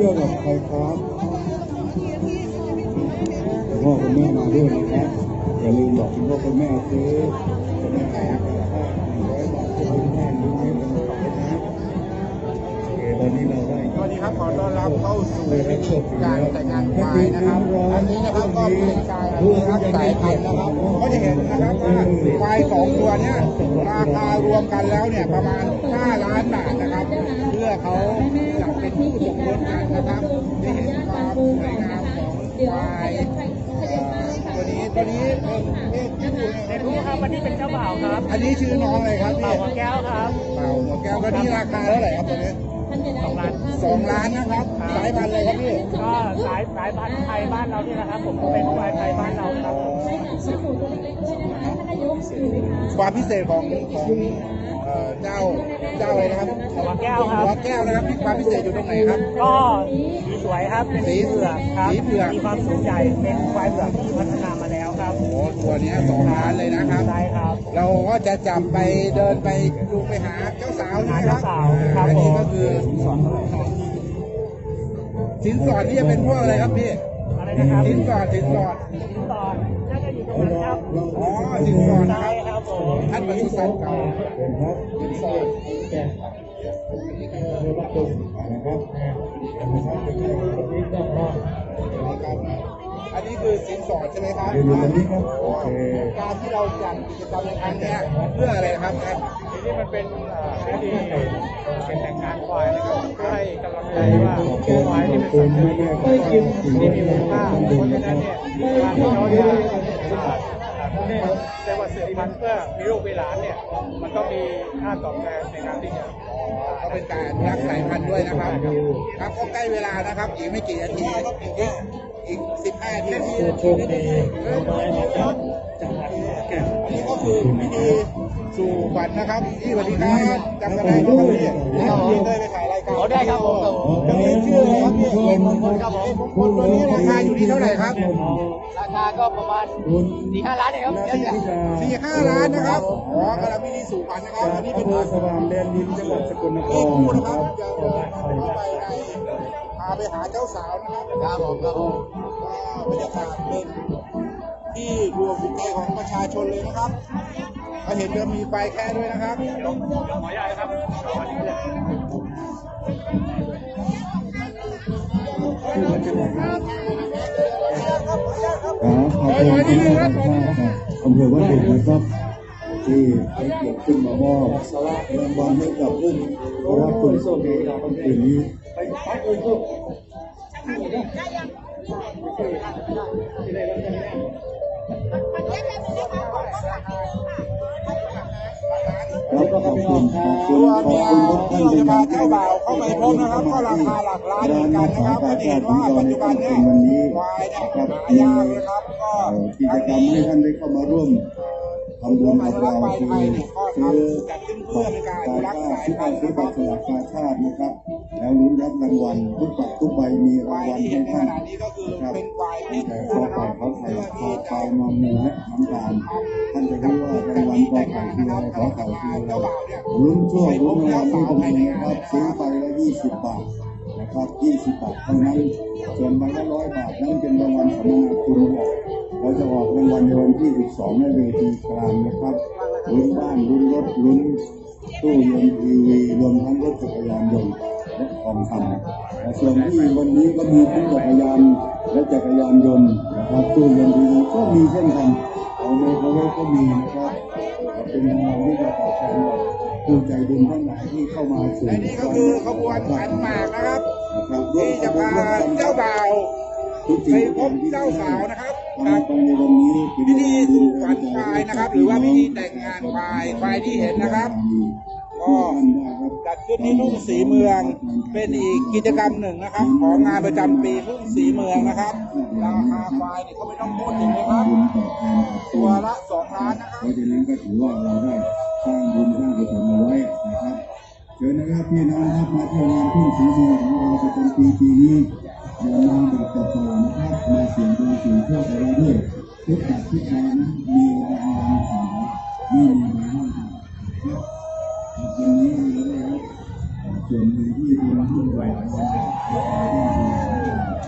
ที่ยวกับใครครับคุณพ่อคุณแม่มาด้วยนะครับ อย่าลืมบอกคุณพ่อคุณแม่ซื้อคุณแม่ขายนะครับหนึ่งร้อยบาทจะเป็นแม่นิ้วให้เป็นของนะครับโอเคตอนนี้เราได้สวัสดีครับขอต้อนรับเข้าสู่การแต่งงานควายนะครับอันนี้นะครับก็เป็นการอนุรักษ์สายพันธุ์นะครับก็จะเห็นนะครับว่าควายสองตัวเนี้ยราคารวมกันแล้วเนี่ยประมาณ5ล้านบาทนะครับ เพื่อเขาจะเป็นผู้ สมรสกันนะครับจะเห็นความสวยงามของควายเอ่อตัวนี้ตัวนี้เป็นเพศผู้นะคในรับรู้ครับวันนี้เป็นเจ้าบ่าวครับอันนี้ชื่อน้องอะไรครับเป่าพี่หัวแก้วครับเป่าหัวแก้วแล้วนี่ราคาเท่าไหร่ครับตัวนี้สองล้านสองล้านนะครับ สายพันธุ์อะไรครับพี่ก็สายสายพันธุ์ไทยบ้านเราเนี่ยนะครับ ผมเป็นควายไทยบ้านเราครับความพิเศษของของ เอ่อเจ้าเจ้าอะไรนะครับหัวแก้วครับ หัวแก้วนะครับความพิเศษอยู่ตรงไหนครับ ก็สีสวยครับเป็นสีสีเผือกครับสีเผือกมีความสูงใหญ่เป็นควายเผือกที่พัฒนามาแล้วครับโอ้ตัวเนี้ยสองล้านเลยนะครับใช่ครับ เราก็จะจับไปเดินไปดูไปหาเจ้าสาวนะหาครัเจ้าบสาวครับอันผนี้มก็คือสินสอดที่จะเป็นพวกอะไรครับพี่อะไรนะครับสินสอดสินสอดสินสอดน่าจะอยู่ตรงนั้นครับอ๋อสินสอดนะคใช่รับครับผม ท่านปศุสัตว์เก่าเป็นครับสินสอดเรือประตูนะครับนะครับเป็นใครคนนี้ก็รอดอันนี้คือสินสอดใช่ไหมครับเดี๋ยวดูตรงนี้ครับโอเคการที่เราจัดกิจกรรมในครั้งเนี้ยเพื่ออะไรครับท่านทีนี้มันเป็นพิธีเป็นแต่งงานควายนะครับเพื่อให้กำลังใจว่าควายนี่เป็นสัตว์ที่มีคุณค่าเพราะฉะนั้นเนี่ยการที่เขาจะ เรียกว่าสืบพันธุ์เพื่อมีลูกมีหลานเนี่ย มันก็มีค่าตอบแทนในการที่จะก็เป็นการนุรักสายพันธุ์ด้วยนะครับ ครับก็ใกล้เวลานะครับ อีกไม่กี่นาทีอีกอีกสิบห้านาทีโชคดีเราได้มาจากจังหวัดแก่นอันนี้ก็คือพิธีสู่ขวัญนะครับที่สวัสดีครับจำกันได้ไหมครับพี่ได้ไปถ่ายรายการอ๋อได้ครับผมจะมีชื่ออะไร มงคลครับผมมงคลตัวนี้ราคาอยู่ที่เท่าไหร่ครับ ราคาก็ประมาณคุณสี่ห้าล้านเองครับนาทิกาสี่ห้าล้านนะครับอ๋อกำลังพิธีสู่ขวัญนะครับอันนี้อำเป็นเภอสว่างแดนดินจังหวัดสกลนคเลขรคู่นะนะคครัรับบจะเดินเข้าไปในพาไปหาเจ้าสาวนะครับครับผมครับผมบรรยากาศเป็นที่รวมจิตใจของประชาชนเลยนะครับก็เห็นจะมีไฟแค่ด้วยนะครับขออนุญาตนะครับ ครับขอบคุณครับอำเภอวัดเด็กนะครับที่ให้เกียรติขึ้นมามอบรางวัลให้กับผู้รับคุณโชคดีในวันนี้ครับ คุณขอบคุณตัวขอบคุณทุกท่านที่ด้วยจะพาเจ้าบ่าวเข้าไปพบนะครับก็ราคาหลักล้านเหมือนกันนะครับก็เห็นว่าปัจจุบันเนี่ยควายเนี่ยหายากนะครับก็กิจกรรมให้ท่านได้เข้ามาร่วม ทำบุญกับเราคือซื้อบัตรกาชาติซื้อบัตรซื้อบัตรสลากกาชาตินะครับ แล้วลุ้นรับรางวัลทุกบัตรทุกใบมีรางวัลให้ท่านณะครับแต่ข้อไก่ข้อไข่ข้อที่เปจะลามามูและน้ำตาลท่านจะรู้ว่ารางวัลข้อไข่คืออะไรขอไข่คืออะไรลุ้นช่วงลุ้นรางวัลที่ตรงนี้นะครับซื้อไปละยี่สิบบาทนะครับ20บบาทเท่านั้นส่วนใบละร้อยบาทนั้นเป็นรางวัลสัมมนาคุณหญ่ เราจะออกรางวัลในวันที่ 12ในเวทีกลางนะครับลุ้นบ้านลุ้นรถลุ้นตู้เย็นทีวีรวมทั้งรถจักรยานยนต์และทองคำและส่วนที่วันนี้ก็มีทั้งจักรยานและจักรยานยนต์นะครับตู้เย็นทีวีก็มีเช่นกันเอาไมโครเวฟก็มีนะครับเป็นรางวัลที่จะตอบแทนผู้ใจบุญทั้งหลายที่เข้ามาสู่และนี่ก็คือขบวนขันหมากนะครับที่จะพาเจ้าบ่าว ไปพบเจ้าสาวนะครับครับในวันนี้พิธีสู่ขวัญควายนะครับ หรือว่าพิธีแต่งงานควายควายที่เห็นนะครับก็จัดขึ้นที่ทุ่งสีเมือง เป็นอีกกิจกรรมหนึ่งนะครับ ของงานประจำปีทุ่งสีเมืองนะครับราคาควายเนี่ยก็ไม่ต้องพูดถึงนะครับ ตัวละสองล้านนะคเพรับราะฉะนั้นก็ถือว่าเราได้สร้างบุญสร้างกุศลเอาไว้นะครับเชิญนะครับพี่น้องครับมาเที่ยวงานทุ่งสีเมืองของเราประจำปีปีนี้ เดินทางแบบต่อๆนะครับมาเสียงดวงเสียงเพื่อไปเราด้วยทุกบัตรทุกแนั้นมีรางวัลขายไม่มีรงวัลขาครับวันนี้มีแล้วส่วนหนึ่งที่เป็นผู้ไหวของเรานี้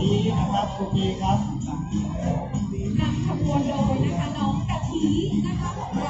นี้นะครับโอเคครับนำขบวนโดยนะคะน้องกะทินะคะของเรา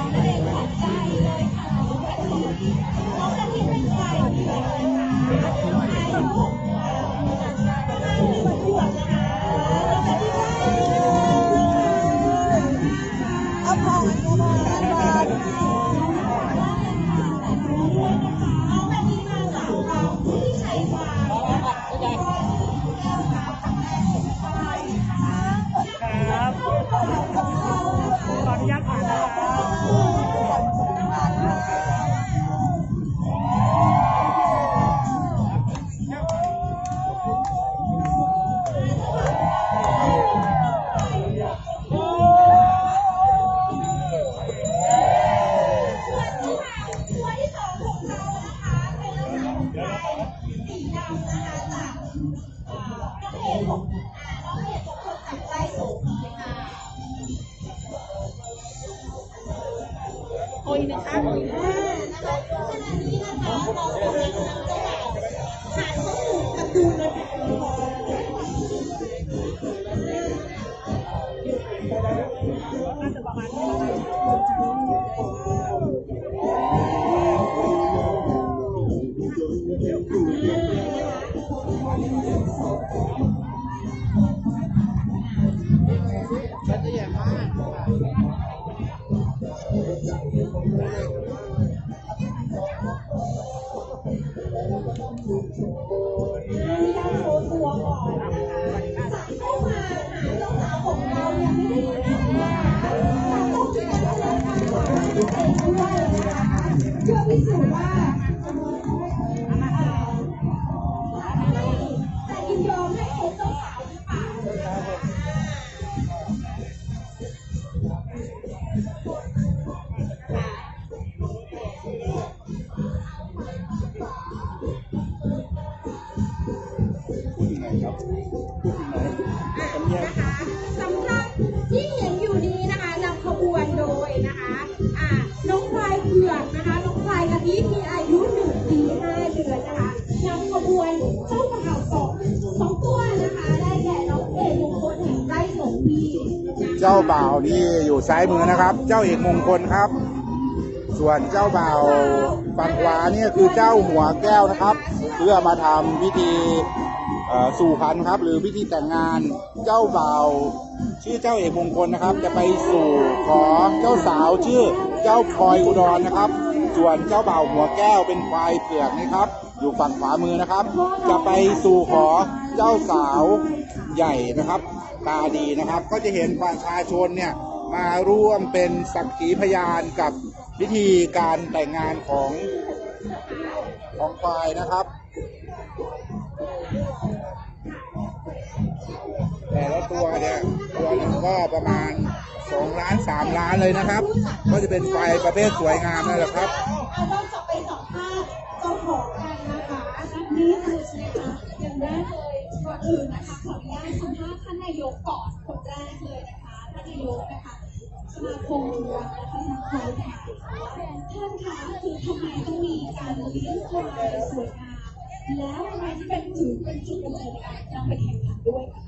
เจ้าบ่าวนี่อยู่ซ้ายมือนะครับ เจ้าเอกมงคลครับ ส่วนเจ้าบ่าวฝั่งขวาเนี่ยคือเจ้าหัวแก้วนะครับ เพื่อมาทำพิธีเอ่อสู่ขวัญครับ หรือพิธีแต่งงานเจ้าบ่าวชื่อเจ้าเอกมงคลนะครับ จะไปสู่ขอเจ้าสาวชื่อเจ้าพลอยอุดรนะครับ ส่วนเจ้าบ่าวหัวแก้วเป็นควายเผือกนี่ครับ อยู่ฝั่งขวามือนะครับ จะไปสู่ขอเจ้าสาวใหญ่นะครับ ตาดีนะครับ ก็จะเห็นประชาชนเนี่ยมาร่วมเป็นสักขีพยานกับพิธีการแต่งงานของของควายนะครับ แต่ละตัวเนี่ยตัวหนึ่งก็ประมาณ2ล้าน3ล้านเลยนะครับ ก็จะเป็นควายประเภทสวยงามนั่นแหละครับเอาเราจะไปสัมภาษณ์เจ้าของกันนะคะนี่คือนะคะอย่างแรกเลยก่อนอื่นนะคะขออนุญาตสัมภาษณ์ท่านนายกก่อนคนแรกเลยนะคะท่านนายกนะคะสมาคมรักและพัฒนาควายไทยท่านคะคือทำไมต้องมีการเลี้ยงควายสวยงามแล้วทำไมที่เป็นถึงเป็นจุดกำเนิดในการนำไปแข่งขันด้วยคะ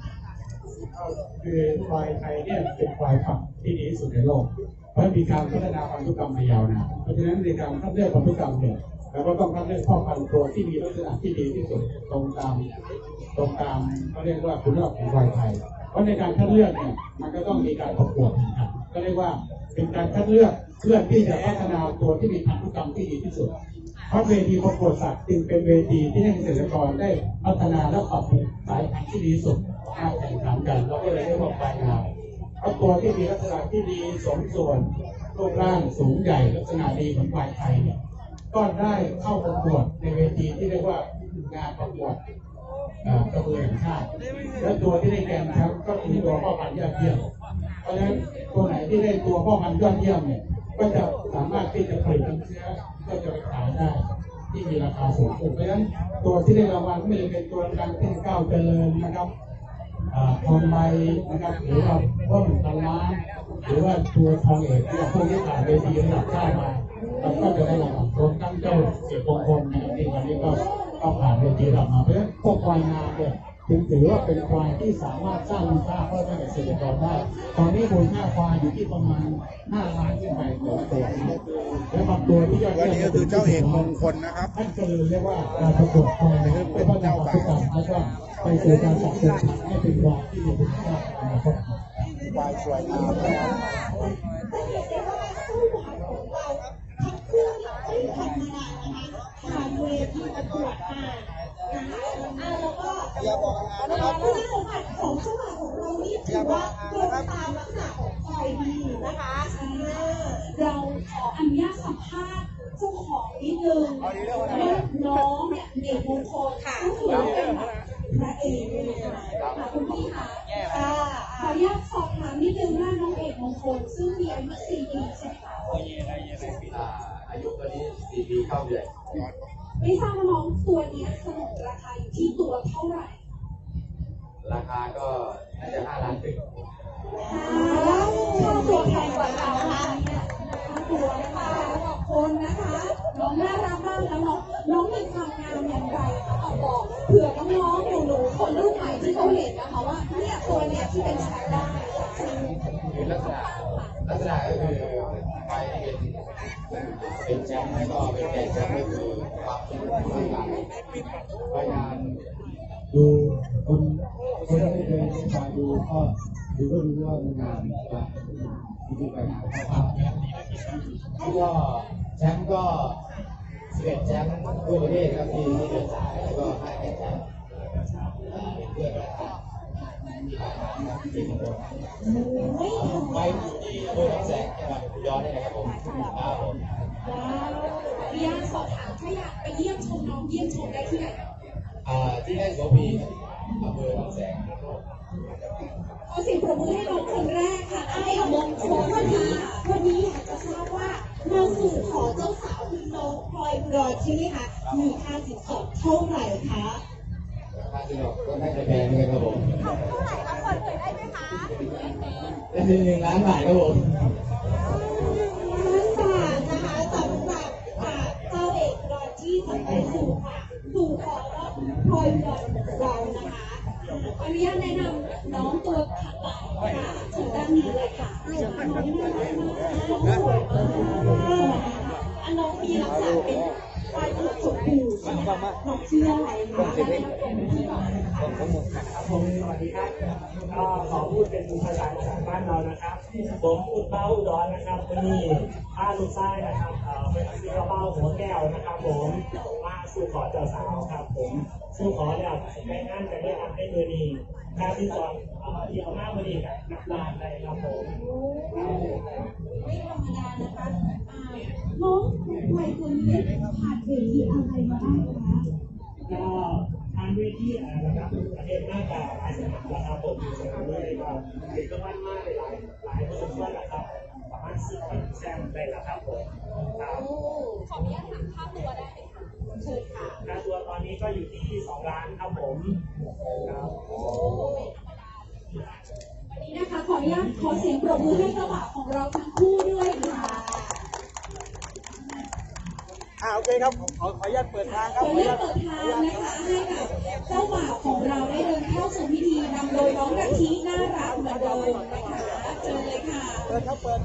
คือควายไทยเนี่ยเป็นควายฝักที่ดีที่สุดในโลกเพราะมีการพัฒนาพันธุกรรมมายาวนานเพราะฉะนั้นในการคัดเลือกพันธุกรรมเนี่ยเราก็ต้องคัดเลือกพ่อพันธุ์ตัวที่มีลักษณะที่ดีที่สุดตรงตามตรงตามเขาเรียกว่าคุณภาพของควายไทย เพราะในการคัดเลือกเนี่ยมันก็ต้องมีการประกวดนะครับก็เรียกว่าเป็นการคัดเลือกเพื่อที่จะพัฒนาตัวที่มีพันธุกรรมที่ดีที่สุด เพราะเวทีประกวดสัตว์จึงเป็นเวทีที่ให้เกษตรกรได้พัฒนาและปรับปรุงสายพันธุ์ที่ดีสุดมาแข่งขันกันเราก็เลยเรียกว่าควายงาเพราะตัวที่มีลักษณะที่ดีสมส่วนรูปร่างสูงใหญ่ลักษณะดีเหมือนควายไทยเนี่ยก็ได้เข้าประกวดในเวทีที่เรียกว่างานประกวด เอ่อกระเบือแห่งชาติ และตัวที่ได้แกนนะครับก็คือตัวพ่อพันธุ์ยอดเยี่ยม เพราะฉะนั้นตัวไหนที่ได้ตัวพ่อพันธุ์ยอดเยี่ยมเนี่ย ก็จะสามารถที่จะผลิตน้ำเชื้อก็จะไปขายได้ที่มีราคาสูงขึ้นเพราะฉะนั้นตัวที่ได้รางวัลไม่ได้เป็นตัวดังที่ก้าวเจริญนะครับอ่าทองใบนะครับหรือว่าเพิ่มพันล้าหรือว่าตัวทองเอกที่พวกที่ผ่านเวทีระดับชาติมาแล้วก็จะได้รางวัลรวมทั้งเจ้าเสียบงคลเนี่ยที่วันนี้ก็ ก็ผ่านเวทีเรามาเพราะฉะนั้นพวกควายงามเนี่ยถึงถือว่าเป็นควายที่สามารถสร้างมูลค่าเพิ่มให้กับเกษตรกรได้ ตอนนี้มูลค่าควายอยู่ที่ประมาณ5ล้านขึ้นไปต่อตัวนะและบางตัวที่ยอดวันเยี่นี้ยก็มคือเจ้าเอกมงคลนะครับท่านก็เลยเรียกว่าการประกวดควายนะครับเป็นเจ้าบ่าวแล้วก็ไปสู่การสะสมให้เป็นควายที่มีคุณค่าในอนาคตควายสวยงามนะครับ ทั้งคู่เนี่ยไม่ธรรมดานะคะผ่านเว ทีประกวดมานะคะอ่าแล้วก็คุณสมบัติของเจ้าบ่าวของเรานี่ถือว่าตรงตามลักษณะของควายดีนะคะอ่าเราขออนุญาตสัมภาษณ์เจ้าของนิดนึงว่าน้องเนี่ยเอกมงคลค่ะก็คือเป็นพระเอกเลยค่ะคุณพี่ค่ะอ่าขออนุญาตสอบถามนิดนึงว่าน้องเอกมงคลซึ่งมีอายุสี่ปีใช่ไหมคะอ่าอายุตอนนี้สี่ปีเข้าเดือน ไม่ทราบว่าน้องตัวเนี้ยสนุนราคาอยู่ที่ตัวเท่าไหร่ราคาก็น่าจะห้าล้านถึงแล้วค่าตัวแพงกว่าเราค่ะค่าตัวนะคะคนนะคะ น้องน่ารักมากแล้วน้องน้องมีความงามอย่างไรคะเอาบอกเผื่อน้องๆหนูๆคนรุ่นใหม่ที่เขาเห็นนะคะว่าเนี่ยตัวเนี้ยที่เป็นใช้ได้คือลักษณะลักษณะก็คือไปเป็นเป็นแชมป์แล้วก็เป็นแกนแชมป์ พยายามดูคนคนที่เดินมาดูก็ดูก็รู้ว่ามันงามว่าที่ที่ไปหาภาพแล้วก็แชมป์ก็สิบเอ็ดแชมป์ทั่วประเทศครับที่ที่เดินสายแล้วก็ห้าแชมป์เป็นเพื่อนกันครับที่ผ่านมาครับที่มงคลไม่ธรรมไปดาที่อำเภอหนองแสงจังหวัดอุดรนี่นะครับผมครับผม ว้าวเรียนสอบถามถ้าอยากไปเยี่ยมชมน้องเยี่ยมชมได้ที่ไหนอ่าที่ได้โสพีอำเภอหนองแสงขอเสียงปรบมือให้น้องคนแรกค่ะไอ้อมงคลวันนี้ วันนี้อยากจะทราบว่ามาสู่ขอเจ้าสาวคือน้องพลอยรอยใช่ไหมคะมีค่าสินสอดเท่าไหร่คะค่าที่เราก็น่าจะแพงเลยครับผมเท่าไหร่คะเปิดเผยได้ไหมคะได้ถึงหนึ่งล้านบาทครับผม ล้านบาทนะคะสำหรับอ่าเจ้าเอกรอยที่จะไปสู่ค่ะสู่ขอพลอยรอยของ เรานะคะอนุญาตแนะนำน้องตัวถัดไปค่ะถึงด้านนี้เลยค่ะน้องน่ารักมากสวยมากอันน้องมีลักษณะเป็น ควายเผือกสมบูรณ์น้องชื่ออะไรคะที่บอกนะคะผมสวัสดีครับก็ขอพูดเป็นภาษาอีสานบ้านเรานะครับ ผมอุดเป้าอุดรนะครับวันนี้ป้าลูกไส้นะครับเอ่อเป็นกระเป้าหัวแก้วนะครับ ผมมาสู่ขอเจ้าสาวครับ ผมสู่ขอแล้วใช้งานกันได้ทำให้มือดีการที่สอนเอ่อที่เอาหน้ามือดีกับนักลานได้ครับผม คนที่ผ่านเวทีอะไรมาบ้างคะก็ทางเวทีอ่าระดับประเทศหน้ากาหลายสนามแล้วครับผมเลยก็เป็นรางวัลมากหลายหลายคนด้วยนะครับประมาณสิบแซมได้แล้วครับผมครับขออนุญาตถามค่าตัวได้ไหมคะเชิญค่ะค่าตัวตอนนี้ก็อยู่ที่2ล้านครับผมครับวันนี้นะคะขออนุญาตขอเสียงปรบมือให้เจ้าบ่าวของเราทั้งคู่ด้วยค่ะ อ่าโอเคครับขอขออนุญาตเปิดทางคขรัอบอนุญาตเปิดทางนะคะให้กับเจ้าบ่าวของเราได้เดินเข้าสู่พิธีนำโดยน้องกะทิน่ารักเหมือนเดิมนะคะเชิญเลยค่ะเปิดครับเปิด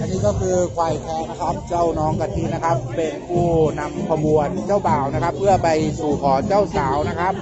อันนี้ก็คือควายแท้นะครับ เจ้าน้องกะทินะครับ เป็นผู้นำขบวนเจ้าบ่าวนะครับ เพื่อไปสู่ขอเจ้าสาวนะครับ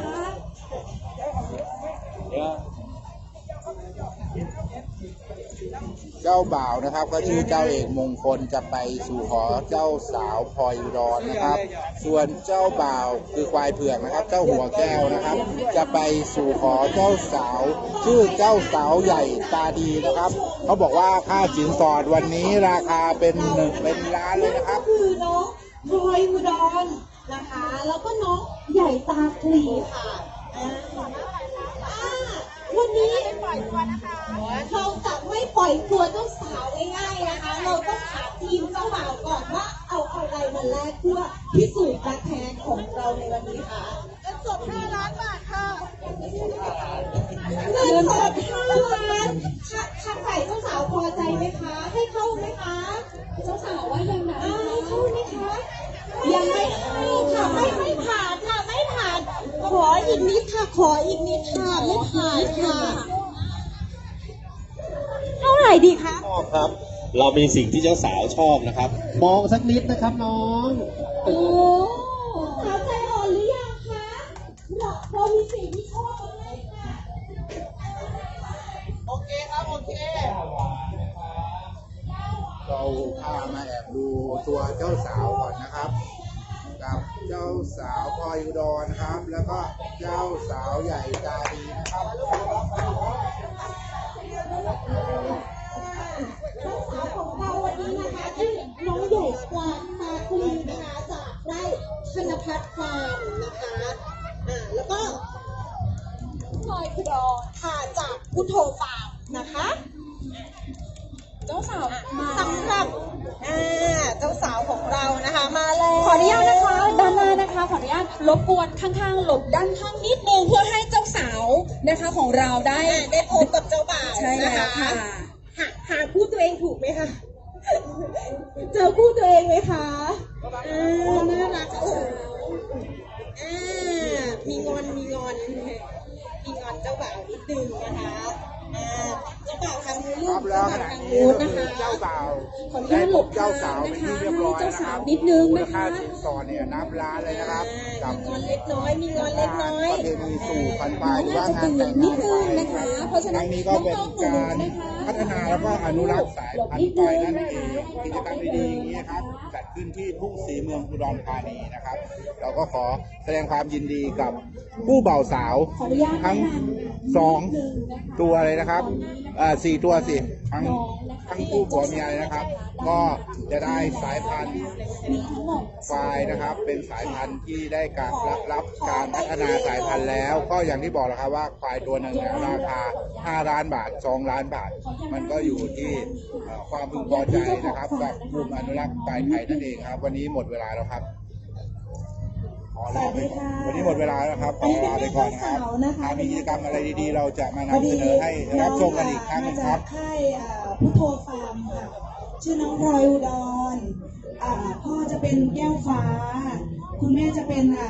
จ้าบ่าวนะครับ ก็ชื่อเจ้าเอกมงคลจะไปสู่ขอเจ้าสาวพลอยรอุดรนะครับ ส่วนเจ้าบ่าวคือควายเผือกนะครับ เจ้าหัวแก้วนะครับ จะไปสู่ขอเจ้าสาว ชื่อเจ้าสาวใหญ่ตาดีนะครับเขาบอกว่าค่าสินสอดวันนี้ราคาเป็นหนึ่งเป็นล้านเลยนะครับก็คือน้องพลอยอุดรนะคะ แล้วก็น้องใหญ่ตาคลีค่ะ วันนี้ปล่อยตัวนะคะเราจะไม่ปล่อยตัวเจ้าสาวง่ายๆนะคะ เราต้องถามทีมเจ้าบ่าวก่อนว่าเอาอะไรมาแลกเพื่อพิสูจน์รักแทนของเราในวันนี้ค่ะเงินส5ล้านบาทค่ะเงินสด5ล้านทัางฝ่ายเจ้าสาวพอใจไหมคะ ให้เข้าไหมคะ เจ้าสาวว่ายังไงให้เข้าไหมคะยังไม่เข้าค่ะไม่ ออีกนิดค่ะ ขออีกนิดค่ะ ไม่ผ่านค่ะ เท่าไหร่ดีคะ ชอบครับ เรามีสิ่งที่เจ้าสาวชอบนะครับ มองสักนิดนะครับน้องโอ้สาวใจอ่อนหรือยังคะเราเรามีสิ่งที่ชอบไหมค่ะโอเคครับ โอเค เราพามาแอบดูตัวเจ้าสาวก่อนนะครับ กับเจ้าสาวพลอยอุดรนครับ แล้วก็เจ้าสาวใหญ่ตาดีนะครับสาวของเราวันนี้นะคะที่น้องใหญ่กว่าตาคุลีนะคะจากไร่ธนพัฒน์ฟาร์มนะคะอ่าแล้วก็พลอยอุดรค่ะจากพุทโธฟาร์มนะคะ เจ้าสาวสำหรับอ่าเจ้าสาวของเรานะคะ มาแล้วขออนุญาตนะคะด้านหน้านะคะ ขออนุญาตรบกวนข้างๆ หลบด้านข้างนิดนึงเพื่อให้เจ้าสาวนะคะของเราได้อ่าได้พบกับเจ้าบ่าวใช่นะแล้วคะค่ะหาหาคู่ตัวเองถูกไหมคะ เจอคู่ตัวเองไหมคะอ่าน่ารักโอ้โหอ่ามีงอนมีงอนมีงอนเจ้าบ่าวนิดนึงนะคะอ่า เจ้าบ่าวทางนู้นครับแล้วขบ่าวณะนี้ก็คือเจ้าบ่าวขออนุได้ญาตหพลบบเจ้าสาวนะเป็นที่เรียบร้อยให้เจ้านะคสารัวบนิดนึงมูลนะค่าคะสินสอดเนี่ยนับล้านเลยนะครับอ่ากับมีงอนเล็กน้อย มีงอนเล็กน้อยประเพณีสู่พันปลายงหรืออาจว่าจะงานตื่แต่นงงานินดนึงนะคะ เพราะฉะคนั้รั้นงนี้น้ก็เป็นองๆหนูการๆนะคะพัฒนาแล้วก็อนุรักษ์สายพันธุ์ควายนั่นเองกิจกรรมดีๆอย่างนี้ครับจัดขึ้นที่ทุ่งศรีเมืองอุดรธานีนะครับ เราก็ขอแสดงความยินดีกับผู้บ่าวสาวขออนุญาตทั้งสองตัวเลยนะครับเอ่อสี่ตัวสิทั้งทั้งคู่ผัวเมียเลยนะครับ ก็จะได้สายพันธุ์ควายนะครับ เป็นสายพันธุ์ที่ได้การรับรับการพัฒนาสายพันธุ์แล้ว ก็อย่างที่บอกแล้วครับว่าควายตัวหนึ่งราคา5ล้านบาท2ล้านบาท มันก็อยู่ที่ความพึงพอใจนะครับกับกลุ่มอนุรักษ์ควายไทยนั่นเองครับ วันนี้หมดเวลาแล้วครับ ขอลาไปก่อนวันนี้หมดเวลาแล้วครับขอลาไปก่อนนะครับถ้ามีกิจกรรมอะไรดีๆ เราจะมานำเสนอให้รับชมกันอีกครั้งหนึงครับค่ายอ่าพุทโธฟาร์มค่ะ ชื่อน้องพลอยอุดรอ่าพ่อจะเป็นแก้วฟ้า คุณแม่จะเป็นอ่า